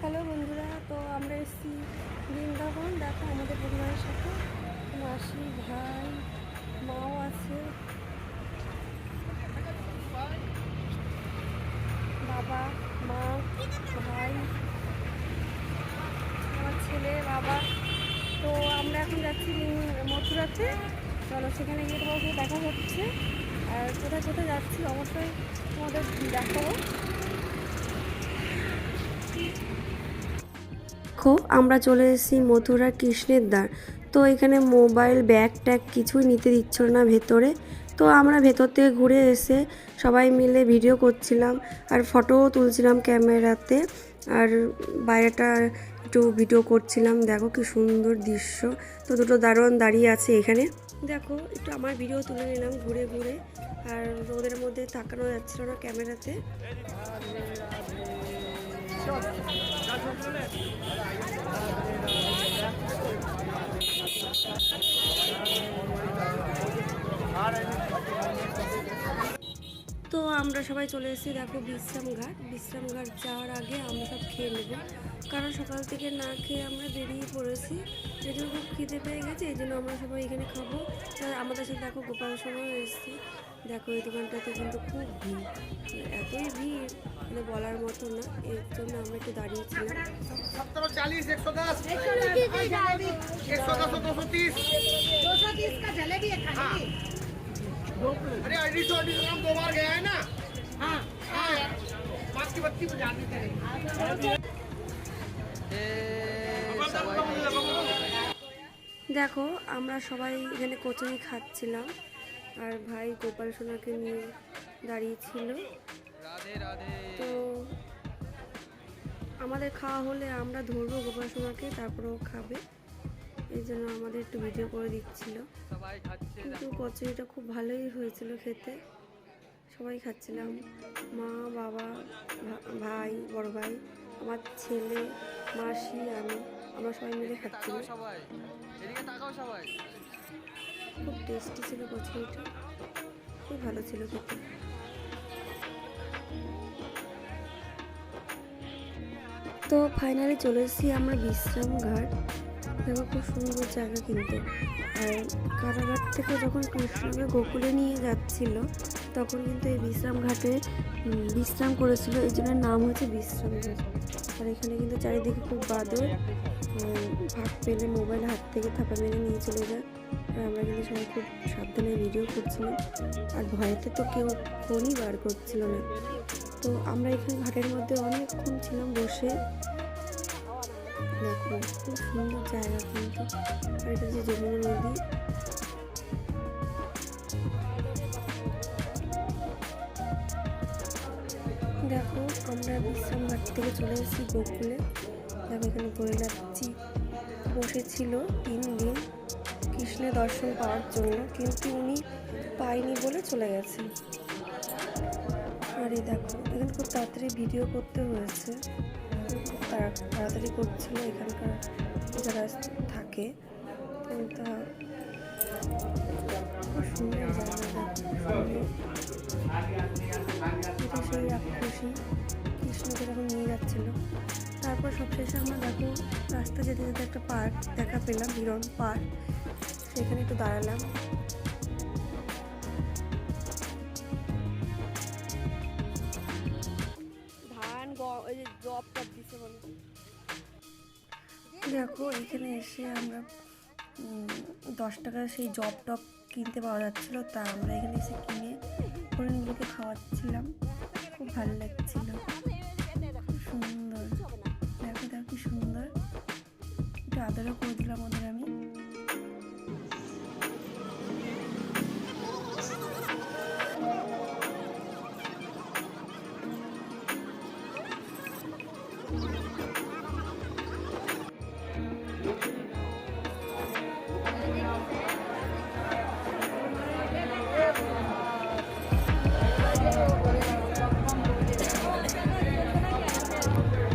Hello বন্ধুরা, তো আমরা এসেছি বৃন্দাবন। দেখো আমাদের পরিবারের সাথে। মাসি, ভাই, মাও আছে। বাবা, মা, ভাই, আমার ছেলে, বাবা। তো আমরা এখন যাচ্ছি মথুরাতে। চলো সেখানে গিয়ে তোমাকে দেখা হচ্ছে। আর কোথায় কোথায় যাচ্ছি অবশ্যই তোমাদের দেখাবো। দেখো, আমরা চলে এসেছি মথুরা কৃষ্ণের দ্বার। তো এখানে মোবাইল, ব্যাগ ট্যাগ কিছুই নিতে দিচ্ছিল না ভেতরে। তো আমরা ভেতর থেকে ঘুরে এসে সবাই মিলে ভিডিও করছিলাম আর ফটোও তুলছিলাম ক্যামেরাতে। আর বাইরেটা একটু ভিডিও করছিলাম। দেখো কি সুন্দর দৃশ্য। তো দুটো দারোয়ান দাঁড়িয়ে আছে এখানে। দেখো, একটু আমার ভিডিও তুলে নিলাম ঘুরে ঘুরে। আর রোদের মধ্যে তাকানো যাচ্ছিল না ক্যামেরাতে। তো আমরা সবাই চলে এসেছি, দেখো বিশ্রামঘাট বিশ্রামঘাট যাওয়ার আগে আমরা সব খেয়ে নেব। কারণ সকাল থেকে না খেয়ে আমরা বেরিয়ে পড়েছি। এই জন্য খুব খিদে পেয়ে গেছে, এই জন্য আমরা সবাই এখানে খাব। আমাদের সাথে দেখো গোপাল সময় এসেছি। দেখো এই দোকানটাতে কিন্তু খুব ভিড় এতই ভিড় মানে বলার মতো না এর জন্য আমরা একটু দাঁড়িয়েছিলাম सत्तर चालीस एक सौ दस एक सौ दस दो सौ तीस दो सौ तीस का जलेबी है खाने की अरे अढ़ी सौ अढ़ी सौ ग्राम दो बार गया है ना हाँ हाँ पाँच की बत्ती बजा देते हैं দেখো আমরা সবাই এখানে কচুরি খাচ্ছিলাম আর ভাই গোপাল সোনাকে নিয়ে দাঁড়িয়েছিল তো আমাদের খাওয়া হলে আমরা ধরবো গোপাল সোনাকে তারপরেও খাবে। এই জন্য আমাদের একটু ভিডিও করে দিচ্ছিল। কিন্তু কচুরিটা খুব ভালোই হয়েছিল খেতে। সবাই খাচ্ছিলাম। মা বাবা ভাই বড় ভাই আমার ছেলে মাসি আমি আমরা সবাই মিলে খাচ্ছিলাম। সবাই। এদিকে তাকাও সবাই। খুব টেস্টি ছিল কচুরিটা। খুব ভালো ছিল খেতে। তো ফাইনালি চলে এসেছি আমরা বিশ্রাম ঘাট। দেখো খুব সুন্দর জায়গা কিন্তু। আর কারাগার থেকে যখন কৃষ্ণকে গোকুলে নিয়ে যাচ্ছিল, তখন কিন্তু এই বিশ্রাম ঘাটে বিশ্রাম করেছিল। এই জন্য নাম হচ্ছে বিশ্রাম ঘাট। আর এখানে কিন্তু চারিদিকে খুব বাদর। ভাগ পেলে মোবাইল হাত থেকে থাপা মেরে নিয়ে চলে যায়। আর আমরা কিন্তু সবাই খুব সাবধানে ভিডিও করছিলাম। আর ভয়েতে তো কেউ ফোনই বার করছিল না। তো আমরা এখানে ঘাটের মধ্যে অনেকক্ষণ ছিলাম বসে। দেখো, খুব সুন্দর জায়গা কিন্তু। আর এটা যে যমুনা নদী। দেখো, আমরা বিশ্রাম ঘাট থেকে চলে এসেছি গোকুলে। দেখো এখানে গৈলাচ্ছি বসেছিল তিন দিন কৃষ্ণের দর্শন পাওয়ার জন্য, কিন্তু উনি পায়নি বলে চলে গেছে। আর এই দেখো, এখানে খুব তাড়াতাড়ি ভিডিও করতে হয়েছে। তাড়া- তাড়াতাড়ি করছিল, এখানকার যারা থাকে। সুন্দর সেই রাক্ষসী। কৃষ্ণকে যখন নিয়ে যাচ্ছিল তারপর সবশেষে আমরা দেখো রাস্তা যেতে যেতে একটা পার্ক দেখা পেলাম বিরম পার্ক। সেখানে একটু দাঁড়ালাম। ধান জব টপ দিছে বলে দেখো এখানে এসে আমরা দশ টাকার সেই জব টপ কিনতে পাওয়া যাচ্ছিল। তা আমরা এখানে এসে কিনে হরিণগুলোকে খাওয়াচ্ছিলাম। খুব ভালো লাগছিল। আদারও করে দিলাম ওদের আমি